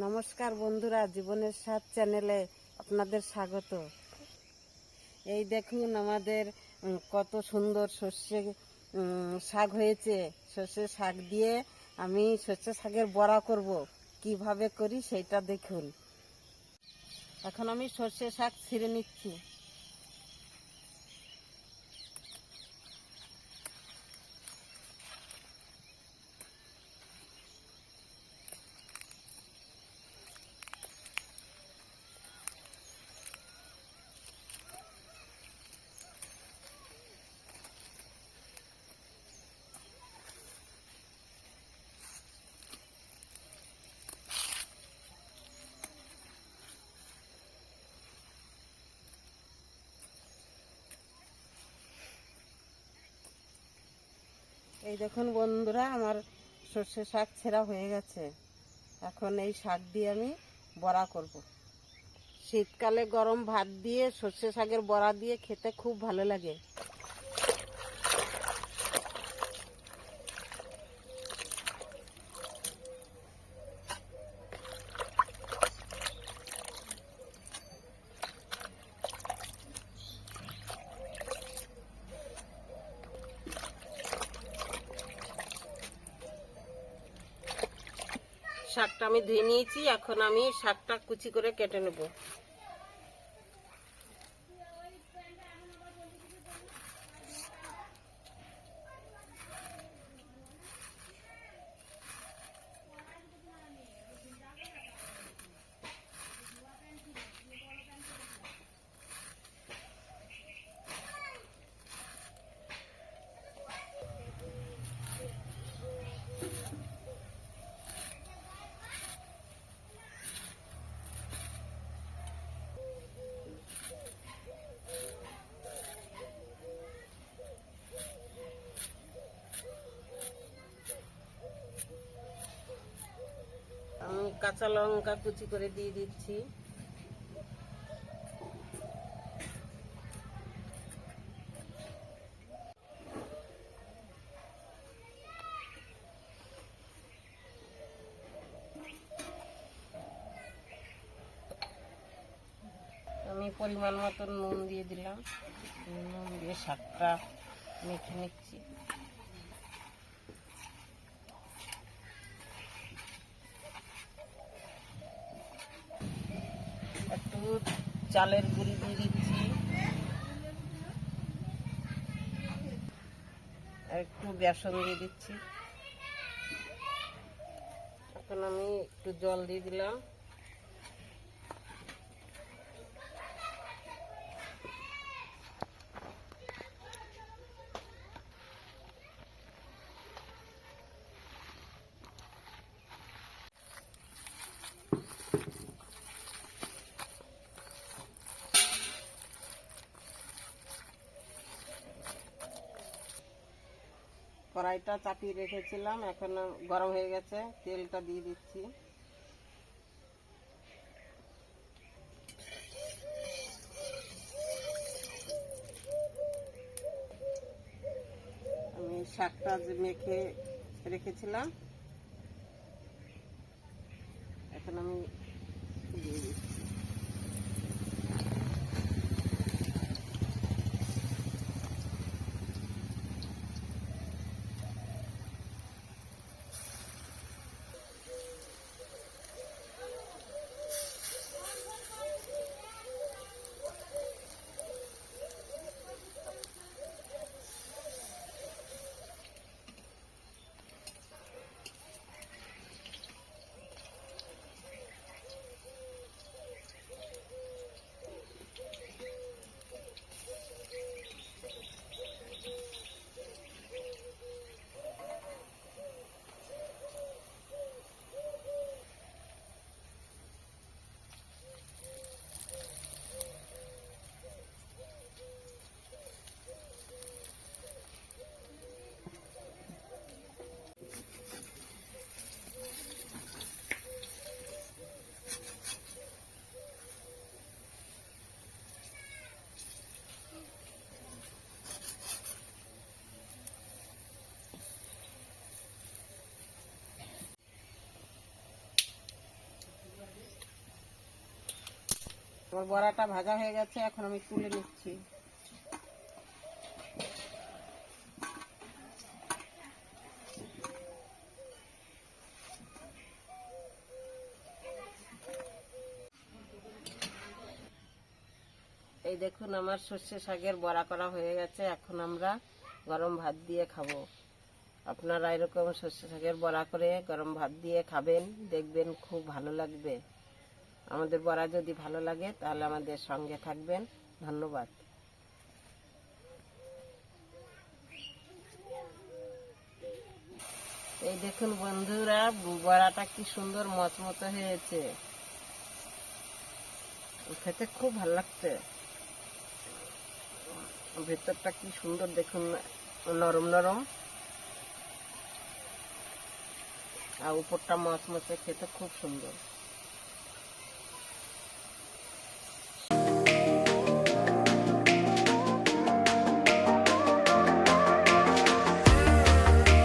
নমস্কার বন্ধুরা, জীবনের সাথ চ্যানেলে আপনাদের স্বাগত। এই দেখুন আমাদের কত সুন্দর সর্ষে শাক হয়েছে। সর্ষে শাক দিয়ে আমি সর্ষে শাকের বড়া করব। কীভাবে করি সেটা দেখুন। এখন আমি সর্ষে শাক ছিঁড়ে নিচ্ছি। এই দেখুন বন্ধুরা, আমার সর্ষে শাক ছেঁড়া হয়ে গেছে। এখন এই শাক দিয়ে আমি বড়া করব। শীতকালে গরম ভাত দিয়ে সর্ষে শাকের বড়া দিয়ে খেতে খুব ভালো লাগে। শাকটা আমি ধুয়ে নিয়েছি এখন আমি শাকটা কুচি করে কেটে নেব আমি কাঁচা লঙ্কা কুচি করে দিয়ে দিচ্ছি। আমি পরিমাণ মতন নুন দিয়ে দিলাম। নুন দিয়ে শাকটা মেখে নিচ্ছি। একটু চালের গুঁড়ি দিয়ে দিচ্ছি। একটু বেসন দিয়ে দিচ্ছি। এখন আমি একটু জল দিয়ে দিলাম। কড়াইটা চাপিয়ে রেখেছিলাম, এখন গরম হয়ে গেছে, তেলটা দিয়ে দিচ্ছি। আমি শাকটা যে মেখে রেখেছিলাম, এখন আমি দিয়ে দিচ্ছি। আমার বড়াটা ভাজা হয়ে গেছে, এখন আমি তুলে নিচ্ছি। এই দেখুন, আমার সর্ষে শাকের বড়া করা হয়ে গেছে, এখন আমরা গরম ভাত দিয়ে খাব। আপনারা এরকম সর্ষে শাকের বড়া করে গরম ভাত দিয়ে খাবেন, দেখবেন খুব ভালো লাগবে। আমাদের বড়া যদি ভালো লাগে, তাহলে আমাদের সঙ্গে থাকবেন। ধন্যবাদ। এই দেখুন বন্ধুরা, বড়াটা কি সুন্দর মচমচে হয়েছে। খেতে খুব ভালো লাগছে। ভেতরটা কি সুন্দর দেখুন, নরম নরম। আর উপরটা মচমচে, খেতে খুব সুন্দর।